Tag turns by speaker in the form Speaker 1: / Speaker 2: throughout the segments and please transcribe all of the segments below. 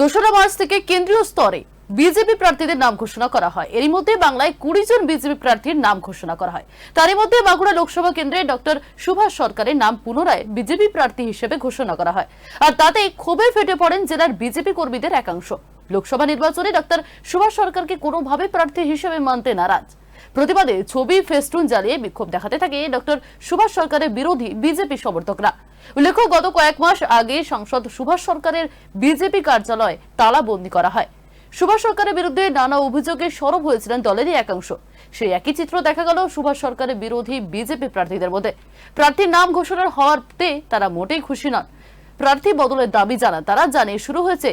Speaker 1: দোসরা মার্চ থেকে কেন্দ্রীয় স্তরে বিজেপি প্রার্থীদের নাম ঘোষণা করা হয়। এরই মধ্যে বাংলায় কুড়ি জন বিজেপি প্রার্থীর নাম ঘোষণা করা হয়। তারই মধ্যে বাঁকুড়া লোকসভা কেন্দ্রে ডক্টর সুভাষ সরকারের নাম পুনরায় বিজেপি প্রার্থী হিসেবে ঘোষণা করা হয়। আর তাতে ক্ষোভে ফেটে পড়েন জেলার বিজেপি কর্মীদের একাংশ। লোকসভা নির্বাচনে ডক্টর সুভাষ সরকারকে কোনোভাবে প্রার্থী হিসেবে মানতে নারাজ। প্রতিবাদে ছবি, ফেস্টুন জ্বালিয়ে বিক্ষোভ দেখাতে থাকে ডক্টর সুভাষ সরকারের বিরোধী বিজেপি সমর্থকরা। উল্লেখ্য, গত কয়েক মাস আগে সাংসদ সুভাষ সরকারের বিজেপি কার্যালয় তালাবন্দি করা হয়। সুভাষ সরকারের বিরুদ্ধে নানা অভিযোগে সরব হয়েছিলেন দলেরই একাংশ। সেই একই চিত্র দেখা গেল সুভাষ সরকারের বিরোধী বিজেপি প্রার্থীদের মধ্যে। প্রার্থীর নাম ঘোষণার হওয়াতে তারা মোটেই খুশি নন। প্রার্থী বদলের দাবি জানান, তারা জানে শুরু হয়েছে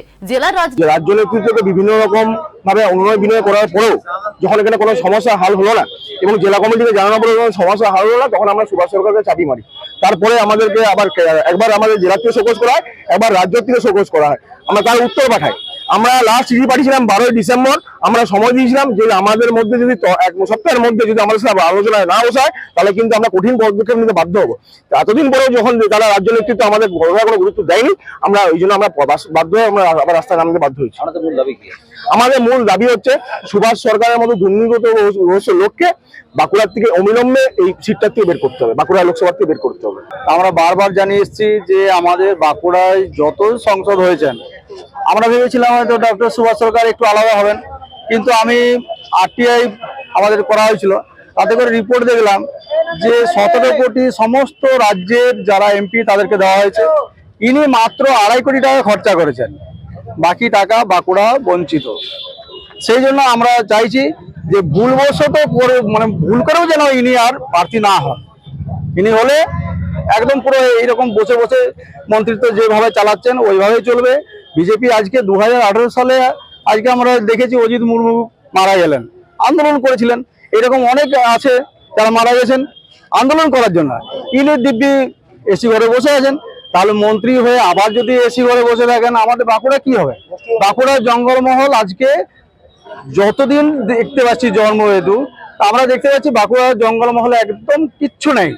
Speaker 1: রাজ
Speaker 2: রাজ্য নেতৃত্বকে বিভিন্ন রকম ভাবে অনুনয় বিনয় করার পরেও যখন এখানে কোনো সমস্যা হাল হলো না, এবং জেলা কমিটিকে জানানো পরে সমস্যা হাল হলো না, তখন আমরা সুভাষ সরকারকে চাপি মারি। তারপরে আমাদেরকে আবার একবার আমাদের জেলা থেকে শোকজ করা হয়, একবার রাজ্য থেকে শোকজ করা হয়। আমরা তার উত্তর পাঠাই। আমরা লাস্ট চিঠি পাঠিয়েছিলাম বারোই ডিসেম্বর আমরা সময় দিয়েছিলাম যে আমাদের মধ্যে যদি এক সপ্তাহের মধ্যে যদি আমাদের সাথে আলোচনায় না বসায় তাহলে কিন্তু আমরা কঠিন পদক্ষেপ নিতে বাধ্য হব। এতদিন পরেও যখন তারা রাজ্য নেতৃত্ব আমাদের ঘটনায় কোনো গুরুত্ব দেয়নি আমরা ওই জন্য আমরা বাধ্য হয়ে আমরা আবার রাস্তায় নামতে বাধ্য হয়েছি।
Speaker 3: আমাদের মূল দাবি
Speaker 2: আমাদের মূল দাবি হচ্ছে সুভাষ সরকারের মতো দুর্নীত রহস্য লোককে বাঁকুড়ার থেকে অবিলম্বে এই সিটটার থেকে বের করতে হবে বাঁকুড়া লোকসভার থেকে বের করতে হবে।
Speaker 4: আমরা বারবার জানিয়ে এসেছি যে আমাদের বাঁকুড়ায় যত সংসদ হয়েছেন আমরা ভেবেছিলাম হয়তো ডক্টর সুভাষ সরকার একটু আলাদা হবেন, কিন্তু আমি আরটিআই আমাদের করা হয়েছিল। তাতে করে রিপোর্ট দেখলাম যে সতেরো কোটি সমস্ত রাজ্যের যারা এমপি তাদেরকে দেওয়া হয়েছে, ইনি মাত্র আড়াই কোটি টাকা খরচা করেছেন। বাকি টাকা বাঁকুড়া বঞ্চিত। সেই জন্য আমরা চাইছি যে ভুলবশত মানে ভুল করেও যেন ইনি আর প্রার্থী না হন। ইনি হলে একদম পুরো এইরকম বসে বসে মন্ত্রিত্ব যেভাবে চালাচ্ছেন, ওইভাবেই চলবে। বিজেপি আজকে দু হাজার আঠেরো সালে আজকে আমরা দেখেছি অজিত মুর্মু মারা গেলেন, আন্দোলন করেছিলেন। এরকম অনেক আছে যারা মারা গেছেন, আন্দোলন করার জন্য। ইনি দিব্যি এসি ঘরে বসে আছেন, তাহলে মন্ত্রী হয়ে আবার যদি এসি ঘরে বসে থাকেন, আমাদের বাঁকুড়া কি হবে? বাঁকুড়ার জঙ্গলমহল আজকে যতদিন দেখতে পাচ্ছি জন্মহেতু আমরা দেখতে পাচ্ছি বাঁকুড়ার জঙ্গলমহলে একদম কিচ্ছু নেই।